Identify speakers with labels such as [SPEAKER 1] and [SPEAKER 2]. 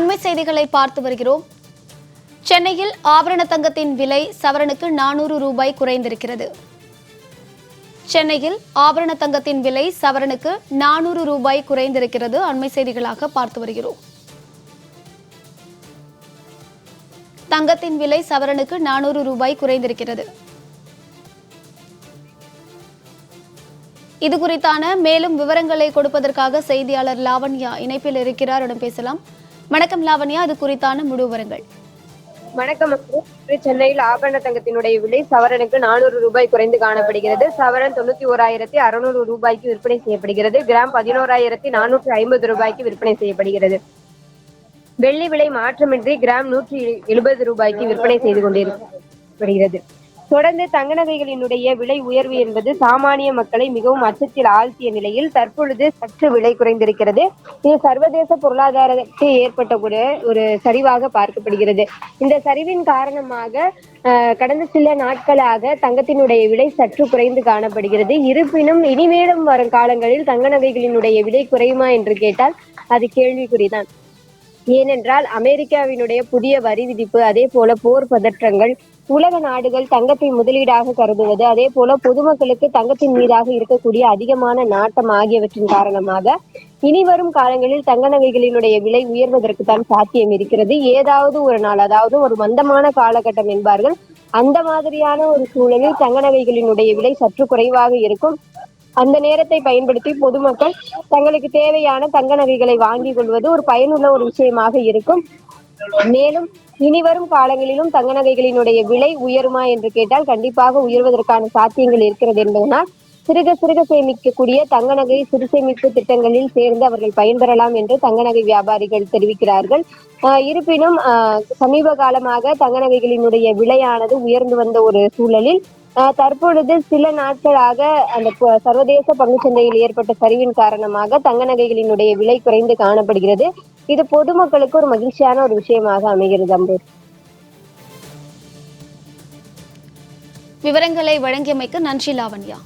[SPEAKER 1] அண்மை செய்திகளை பார்த்து வருகிறோம். சென்னையில் ஆபரண தங்கத்தின் விலை சவரனுக்கு நானூறு ரூபாய் குறைந்திருக்கிறது. சென்னையில் ஆபரண தங்கத்தின் விலை சவரனுக்கு நானூறு ரூபாய் குறைந்திருக்கிறது அண்மை செய்திகளாக பார்த்து வருகிறோம். தங்கத்தின் விலை சவரனுக்கு நானூறு ரூபாய் குறைந்திருக்கிறது. இது குறித்தான மேலும் விவரங்களை கொடுப்பதற்காக செய்தியாளர் லாவண்யா இணைப்பில் இருக்கிறார். பேசலாம். வணக்கம் லாவண்யா அது குறித்தான முழுவரங்கள்
[SPEAKER 2] வணக்கம் சென்னையில் ஆபரண தங்கத்தினுடைய விலை சவரனுக்கு நானூறு ரூபாய் குறைந்து காணப்படுகிறது. சவரன் தொண்ணூத்தி ஓராயிரத்தி அறுநூறு ரூபாய்க்கு விற்பனை செய்யப்படுகிறது. கிராம் பதினோராயிரத்தி நானூற்றி ஐம்பது ரூபாய்க்கு விற்பனை செய்யப்படுகிறது. வெள்ளி விலை மாற்றமின்றி கிராம் நூற்றி எழுபது ரூபாய்க்கு விற்பனை செய்து கொண்டிருக்கிறது. தொடர்ந்து தங்க நகைகளினுடைய விலை உயர்வு என்பது சாமானிய மக்களை மிகவும் அச்சத்தில் ஆழ்த்திய நிலையில் தற்பொழுது சற்று விலை குறைந்திருக்கிறது. இது சர்வதேச பொருளாதாரத்தை ஏற்பட்ட ஒரு ஒரு சரிவாக பார்க்கப்படுகிறது. இந்த சரிவின் காரணமாக கடந்த சில நாட்களாக தங்கத்தினுடைய விலை சற்று குறைந்து காணப்படுகிறது. இருப்பினும் இனிமேலும் வரும் காலங்களில் தங்க நகைகளினுடைய விலை குறையுமா என்று கேட்டால் அது கேள்விக்குறிதான். ஏனென்றால் அமெரிக்காவினுடைய புதிய வரி விதிப்பு அதே போல போர் பதற்றங்கள் உலக நாடுகள் தங்கத்தை முதலீடாக கருதுவது அதே போல பொதுமக்களுக்கு தங்கத்தின் மீதாக இருக்கக்கூடிய அதிகமான நாட்டம் ஆகியவற்றின் காரணமாக இனி வரும் காலங்களில் தங்க நகைகளினுடைய விலை உயர்வதற்கு தான் சாத்தியம் இருக்கிறது. ஏதாவது ஒரு நாள் அதாவது ஒரு மந்தமான காலகட்டம் என்பார்கள். அந்த மாதிரியான ஒரு சூழலில் தங்க நகைகளினுடைய விலை சற்று குறைவாக இருக்கும். அந்த நேரத்தை பயன்படுத்தி பொதுமக்கள் தங்களுக்கு தேவையான தங்க நகைகளை வாங்கிக் கொள்வது ஒரு பயனுள்ள ஒரு விஷயமாக இருக்கும். மேலும் இனி வரும் காலங்களிலும் தங்க நகைகளினுடைய விலை உயருமா என்று கேட்டால் கண்டிப்பாக உயர்வதற்கான சாத்தியங்கள் இருக்கிறது என்பதனால் சிறுக சிறுக சேமிக்கக்கூடிய தங்க நகை சிறு சேமிப்பு திட்டங்களில் சேர்ந்து அவர்கள் பயன்பெறலாம் என்று தங்க நகை வியாபாரிகள் தெரிவிக்கிறார்கள். ஆஹ் இருப்பினும் ஆஹ் சமீப காலமாக தங்க நகைகளினுடைய விலையானது உயர்ந்து வந்த ஒரு சூழலில் தற்பொழுது சில நாட்களாக அந்த சர்வதேச பங்குச்சந்தையில் ஏற்பட்ட சரிவின் காரணமாக தங்க நகைகளினுடைய விலை குறைந்து காணப்படுகிறது. இது பொதுமக்களுக்கு ஒரு மகிழ்ச்சியான ஒரு விஷயமாக அமைகிறது அம்பூர்
[SPEAKER 1] விவரங்களை வழங்கியமைக்கு நன்றி லாவண்யா.